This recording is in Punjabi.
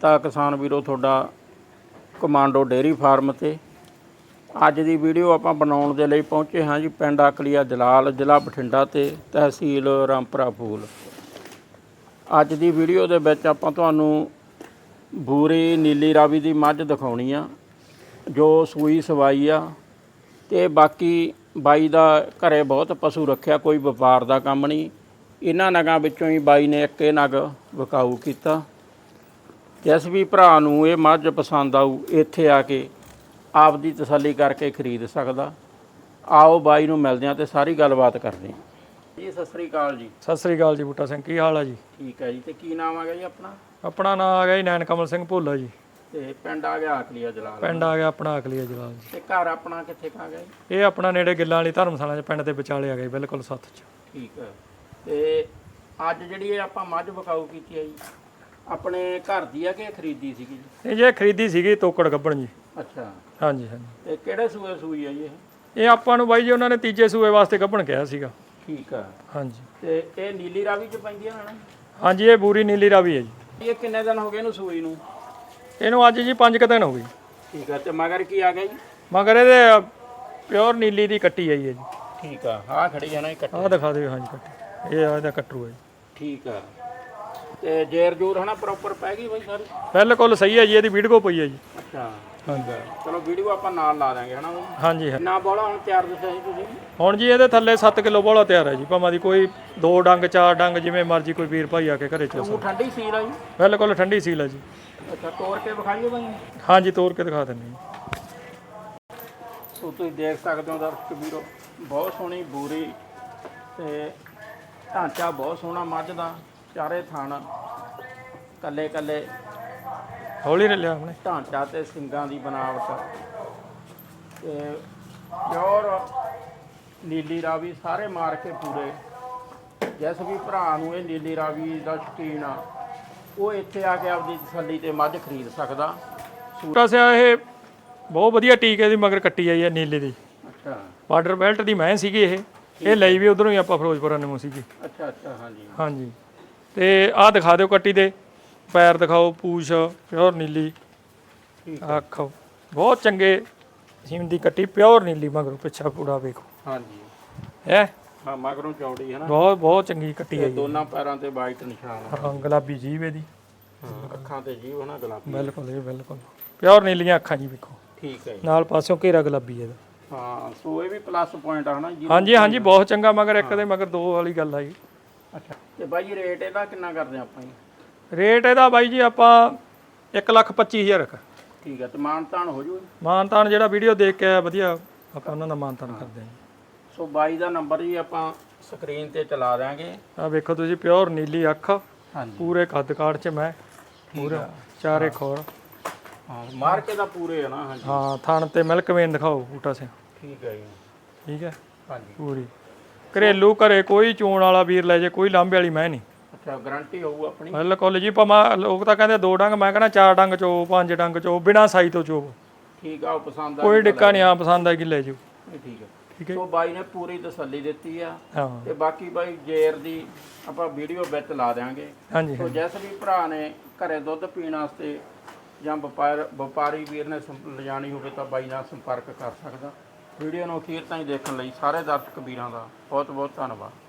ਤਾਂ ਕਿਸਾਨ ਵੀਰੋ, ਤੁਹਾਡਾ ਕਮਾਂਡੋ ਡੇਅਰੀ ਫਾਰਮ ਤੇ ਅੱਜ ਦੀ ਵੀਡੀਓ ਆਪਾਂ ਬਣਾਉਣ ਦੇ ਲਈ ਪਹੁੰਚੇ ਹਾਂ ਜੀ ਪਿੰਡ ਅਕਲੀਆ ਜਲਾਲ, ਜ਼ਿਲ੍ਹਾ ਬਠਿੰਡਾ ਤੇ ਤਹਿਸੀਲ ਰਾਮਪੁਰਾ ਫੂਲ। ਅੱਜ ਦੀ ਵੀਡੀਓ ਦੇ ਵਿੱਚ ਆਪਾਂ ਤੁਹਾਨੂੰ ਬੂਰੀ ਨੀਲੀ ਰਾਵੀ ਦੀ ਮੱਝ ਦਿਖਾਉਣੀ ਆ, ਜੋ ਸੂਈ ਸਵਾਈ ਆ ਤੇ ਬਾਕੀ ਬਾਈ ਦਾ ਘਰੇ ਬਹੁਤ ਪਸ਼ੂ ਰੱਖਿਆ, ਕੋਈ ਵਪਾਰ ਦਾ ਕੰਮ ਨਹੀਂ। ਇਹਨਾਂ ਨਗਾਂ ਵਿੱਚੋਂ ਹੀ ਬਾਈ ਨੇ ਇੱਕ ਇਹ ਨਗ ਵਿਕਾਊ ਕੀਤਾ। ਜਿਸ ਵੀ ਭਰਾ ਨੂੰ ਇਹ ਮੱਝ ਪਸੰਦ ਆਊ ਇੱਥੇ ਆ ਕੇ ਆਪ ਦੀ ਤਸੱਲੀ ਕਰਕੇ ਖਰੀਦ ਸਕਦਾ। ਆਓ ਬਾਈ ਨੂੰ ਮਿਲਦੇ ਹਾਂ ਤੇ ਸਾਰੀ ਗੱਲਬਾਤ ਕਰਦੇ ਹਾਂ। ਜੀ ਸਤਿ ਸ੍ਰੀ ਅਕਾਲ ਜੀ। ਸਤਿ ਸ੍ਰੀ ਅਕਾਲ ਜੀ ਬੂਟਾ ਸਿੰਘ ਕੀ ਹਾਲ ਆ ਜੀ? ਠੀਕ ਹੈ ਜੀ ਤੇ ਕੀ ਨਾਮ ਆ ਗਿਆ ਜੀ ਆਪਣਾ? ਆਪਣਾ ਨਾਮ ਆ ਗਿਆ ਜੀ ਨੈਣ ਕਮਲ ਸਿੰਘ ਭੋਲਾ ਜੀ। ਤੇ ਪਿੰਡ ਆ ਗਿਆ ਆਕਲੀਆ ਜਲਾਲ। ਪਿੰਡ ਆ ਗਿਆ ਆਪਣਾ ਅਕਲੀਆ ਜਲਾਲ ਜੀ। ਤੇ ਘਰ ਆਪਣਾ ਕਿੱਥੇ ਕਾ ਗਿਆ ਜੀ? ਇਹ ਆਪਣਾ ਨੇੜੇ ਗਿੱਲਾਂ ਵਾਲੀ ਧਰਮਸ਼ਾਲਾ ਚ ਪਿੰਡ ਦੇ ਵਿਚਾਲੇ ਆ ਗਿਆ ਬਿਲਕੁਲ ਸੱਤ ਚ। ਠੀਕ ਹੈ। ਤੇ ਅੱਜ ਜਿਹੜੀ ਇਹ ਆਪਾਂ ਮੱਝ ਵਿਕਾਊ ਕੀਤੀ ਹੈ ਜੀ ਆਪਣੇ ਘਰ ਦੀ ਆ ਕਿ ਖਰੀਦੀ ਸੀਗੀ ਜੀ? ਇਹ ਜੇ ਖਰੀਦੀ ਸੀਗੀ ਤੋਕੜ ਗੱਬਣ ਜੀ। ਅੱਛਾ। ਹਾਂਜੀ ਹਾਂਜੀ। ਤੇ ਕਿਹੜੇ ਸੂਏ ਸੂਈ ਹੈ ਜੀ ਇਹ? ਇਹ ਆਪਾਂ ਨੂੰ ਬਾਈ ਜੀ ਉਹਨਾਂ ਨੇ ਤੀਜੇ ਸੂਏ ਵਾਸਤੇ ਗੱਬਣ ਕਿਹਾ ਸੀਗਾ। ਠੀਕ ਆ। ਹਾਂਜੀ। ਤੇ ਇਹ ਨੀਲੀ ਰਾਵੀ ਚ ਪੈਂਦੀ ਹੈ ਨਾ? ਹਾਂਜੀ ਇਹ ਬੂਰੀ ਨੀਲੀ ਰਾਵੀ ਹੈ ਜੀ। ਇਹ ਕਿੰਨੇ ਦਿਨ ਹੋ ਗਏ ਇਹਨੂੰ ਸੂਈ ਨੂੰ? ਇਹਨੂੰ ਅੱਜ ਜੀ 5 ਦਿਨ ਹੋ ਗਏ। ਠੀਕ ਆ ਤੇ ਮਗਰ ਕੀ ਆ ਗਿਆ ਜੀ? ਮਗਰ ਇਹਦੇ ਪਿਓਰ ਨੀਲੀ ਦੀ ਕੱਟੀ ਆਈ ਹੈ ਜੀ। ਠੀਕ ਆ ਆਹ ਖੜੀ ਹੈ ਨਾ ਇਹ ਕੱਟੀ। ਆਹ ਦਿਖਾ ਦਿਓ ਹਾਂਜੀ ਕੱਟੀ। ਇਹ ਆ ਇਹਦਾ ਕੱਟਰੂ ਹੈ ਜੀ। ਠੀਕ ਆ। ਤੇ ਜੇਰ ਜੂਰ ਹਨਾ ਪ੍ਰੋਪਰ ਪੈ ਗਈ ਬਈ ਸਾਰੀ? ਬਿਲਕੁਲ ਸਹੀ ਹੈ ਜੀ ਇਹਦੀ ਵੀਡੀਓ ਪਈ ਹੈ ਜੀ। ਅੱਛਾ। ਹਾਂਜੀ। ਚਲੋ ਵੀਡੀਓ ਆਪਾਂ ਨਾਲ ਲਾ ਦਾਂਗੇ ਹਨਾ ਬਈ? ਹਾਂਜੀ ਹਾਂ। ਨਾ ਬੋਲਾ ਹੁਣ ਤਿਆਰ ਦੱਸਿਆ ਸੀ ਤੁਸੀਂ? ਹੁਣ ਜੀ ਇਹਦੇ ਥੱਲੇ 7 ਕਿਲੋ ਬੋਲਾ ਤਿਆਰ ਹੈ ਜੀ ਭਾਵੇਂ ਦੀ ਕੋਈ ਦੋ ਡੰਗ ਚਾਰ ਡੰਗ ਜਿਵੇਂ ਮਰਜ਼ੀ ਕੋਈ ਵੀਰ ਭਾਈ ਆ ਕੇ ਘਰੇ ਚੋ ਉਹ ਠੰਡੀ ਸੀਲ ਆ ਜੀ। ਬਿਲਕੁਲ ਠੰਡੀ ਸੀਲ ਹੈ ਜੀ। ਅੱਛਾ ਤੋੜ ਕੇ ਵਿਖਾਈਏ ਬਈ। ਹਾਂਜੀ ਤੋੜ ਕੇ ਦਿਖਾ ਦਿੰਦੇ ਜੀ। ਸੋ ਤੁਸੀਂ ਦੇਖ ਸਕਦੇ ਹੋ ਦਰਸ਼ਕ ਵੀਰੋ ਬਹੁਤ ਸੋਹਣੀ ਬੂਰੀ ਤੇ ਢਾਂਚਾ ਬਹੁਤ ਸੋਹਣਾ ਮੱਝ ਦਾ। ਚਾਰੇ ਥਣ ਕੱਲੇ ਕੱਲੇ ਹੌਲੀ ਲਿਆ ਆਪਣੇ। ਢਾਂਚਾ ਤੇ ਸਿੰਗਾਂ ਦੀ ਬਣਾਵਟ। ਤੇ ਪਿਓਰ ਨੀਲੀ ਰਾਵੀ ਸਾਰੇ ਮਾਰ ਕੇ ਪੂਰੇ। ਜਿਸ ਵੀ ਭਰਾ ਨੂੰ ਇਹ ਨੀਲੀ ਰਾਵੀ ਦਾ ਸ਼ੌਕੀਨ ਆ ਉਹ ਇੱਥੇ ਆ ਕੇ ਆਪਦੀ ਤਸੱਲੀ ਤੇ ਮੱਝ ਖਰੀਦ ਸਕਦਾ। ਛੋਟਾ ਸਿਆ ਇਹ ਬਹੁਤ ਵਧੀਆ ਟੀਕੇ ਦੀ ਮਗਰ ਕੱਟੀ ਆਈ ਹੈ ਨੀਲੇ ਦੀ। ਅੱਛਾ। ਬਾਰਡਰ ਬੈਲਟ ਦੀ ਮੈਂ ਸੀਗੀ ਇਹ। ਇਹ ਲਈ ਵੀ ਉਧਰੋਂ ਹੀ ਆਪਾਂ ਫਿਰੋਜ਼ਪੁਰਾਂ ਨੂੰ ਸੀਗੀ। ਅੱਛਾ ਅੱਛਾ ਹਾਂਜੀ। ਹਾਂਜੀ। ਤੇ ਆਹ ਦਿਖਾ ਦਿਓ ਕੱਟੀ ਦੇ। ਪੈਰ ਦਿਖਾਓ ਪੂਛ ਪਿਓਰ ਨੀਲੀ। ਅੱਖ। ਬਹੁਤ ਚੰਗੇ ਸੀਮ ਦੀ ਕੱਟੀ ਪਿਓਰ ਨੀਲੀ ਮਗਰੋਂ ਪਿੱਛਾ ਪੂਰਾ ਵੇਖੋ। ਹਾਂਜੀ। ਹੈ? ਹਾਂ ਮਗਰੋਂ ਚੌੜੀ ਹੈ ਨਾ। ਬਹੁਤ ਬਹੁਤ ਚੰਗੀ ਕੱਟੀ ਹੈ ਦੋਨਾਂ ਪੈਰਾਂ ਤੇ ਵਾਈਟ ਨਿਸ਼ਾਨ। ਹਾਂ। ਗੁਲਾਬੀ ਜੀਭ ਇਹਦੀ। ਅੱਖਾਂ ਤੇ ਜੀਵ ਨਾ ਗੁਲਾਬੀ। ਬਿਲਕੁਲ ਇਹ ਬਿਲਕੁਲ। ਪਿਓਰ ਨੀਲੀਆਂ ਅੱਖਾਂ ਜੀ ਵੇਖੋ। ਠੀਕ ਹੈ ਨਾਲ ਪਾਸਿਓਂ ਘੇਰਾ ਗੁਲਾਬੀ ਇਹਦਾ। ਹਾਂ ਸੋ ਇਹ ਵੀ ਪਲੱਸ ਪੁਆਇੰਟ ਆ ਹਨਾ ਜੀ ਹਾਂਜੀ ਹਾਂਜੀ ਬਹੁਤ ਚੰਗਾ ਮਗਰ ਇੱਕ ਦੇ ਮਗਰ ਦੋ ਵਾਲੀ ਗੱਲ ਆ ਜੀ ਤੇ ਬਾਈ ਰੇਟ ਇਹਦਾ ਕਿੰਨਾ ਕਰਦੇ ਆਪਾਂ ਜੀ? ਰੇਟ ਇਹਦਾ ਬਾਈ ਜੀ ਆਪਾਂ 125000 ਰੱਖ ਠੀਕ ਹੈ ਤੇ ਮਾਨ ਤਾਨ ਹੋ ਜੂ ਮਾਨਤਾਨ ਜਿਹੜਾ ਵੀਡੀਓ ਦੇਖ ਕੇ ਆਇਆ ਵਧੀਆ ਆਪਾਂ ਉਹਨਾਂ ਦਾ ਮਾਨਤਾਨ ਕਰਦੇ ਹਾਂ ਸੋ ਬਾਈ ਦਾ ਨੰਬਰ ਜੀ ਆਪਾਂ ਸਕਰੀਨ ਤੇ ਚਲਾ ਦਾਂਗੇ ਆ ਵੇਖੋ ਤੁਸੀਂ ਪਿਓਰ ਨੀਲੀ ਅੱਖ ਪੂਰੇ ਕੱਦ ਕਾਠ ਚ ਮੈਂ ਪੂਰਾ ਚਾਰੇ ਖੋਰ ਹਾਂ ਮਾਰਕੇ ਦਾ ਪੂਰੇ ਆ ਨਾ ਹਾਂਜੀ। ਹਾਂ ਥਣ ਤੇ ਮਿਲਕ ਵੇਨ ਦਿਖਾਓ ਬੂਟਾ ਸਿਆ। ਠੀਕ ਹੈ ਜੀ। ਠੀਕ ਹੈ? ਹਾਂਜੀ। ਪੂਰੀ। ਘਰੇਲੂ ਘਰੇ ਕੋਈ ਚੋਣ ਵਾਲਾ ਵੀਰ ਲੈ ਜੇ ਕੋਈ ਲਾਂਬੇ ਵਾਲੀ ਮੈਂ ਨਹੀਂ। ਅੱਛਾ ਗਾਰੰਟੀ ਹੋਊ ਆਪਣੀ? ਬਿਲਕੁਲ ਜੀ ਭਾਵੇਂ ਲੋਕ ਤਾਂ ਕਹਿੰਦੇ ਦੋ ਡੰਗ ਮੈਂ ਕਹਿੰਦਾ ਚਾਰ ਡੰਗ ਚੋ ਪੰਜ ਡੰਗ ਚੋ ਬਿਨਾ ਸਾਈ ਤੋਂ ਚੋ ਠੀਕ ਆ ਉਹ ਪਸੰਦ ਆ ਕੋਈ ਡਿੱਕਾ ਨਹੀਂ ਆ ਪਸੰਦ ਆ ਕਿ ਲੈ ਜਾਓ। ਠੀਕ ਹੈ ਠੀਕ ਹੈ ਸੋ ਬਾਈ ਨੇ ਪੂਰੀ ਤਸੱਲੀ ਦਿੱਤੀ ਆ। ਤੇ ਬਾਕੀ ਬਾਈ ਜੇਰ ਦੀ ਆਪਾਂ ਵੀਡੀਓ ਵਿੱਚ ਲਾ ਹਾਂਜੀ ਸੋ ਜਿਸ ਵੀ ਭਰਾ ਨੇ ਘਰੇ ਦੁੱਧ ਪੀਣ ਵਾਸਤੇ ਜਾਂ ਵਪਾਰ ਵਪਾਰੀ ਵੀਰ ਨੇ ਲਿਜਾਣੀ ਹੋਵੇ ਤਾਂ ਬਾਈ ਨਾਲ ਸੰਪਰਕ ਕਰ ਸਕਦਾ। ਵੀਡੀਓ ਨੂੰ ਅਖੀਰ ਤਾਈਂ ਦੇਖਣ ਲਈ ਸਾਰੇ ਦਰਸ਼ਕ ਵੀਰਾਂ ਦਾ ਬਹੁਤ ਬਹੁਤ ਧੰਨਵਾਦ।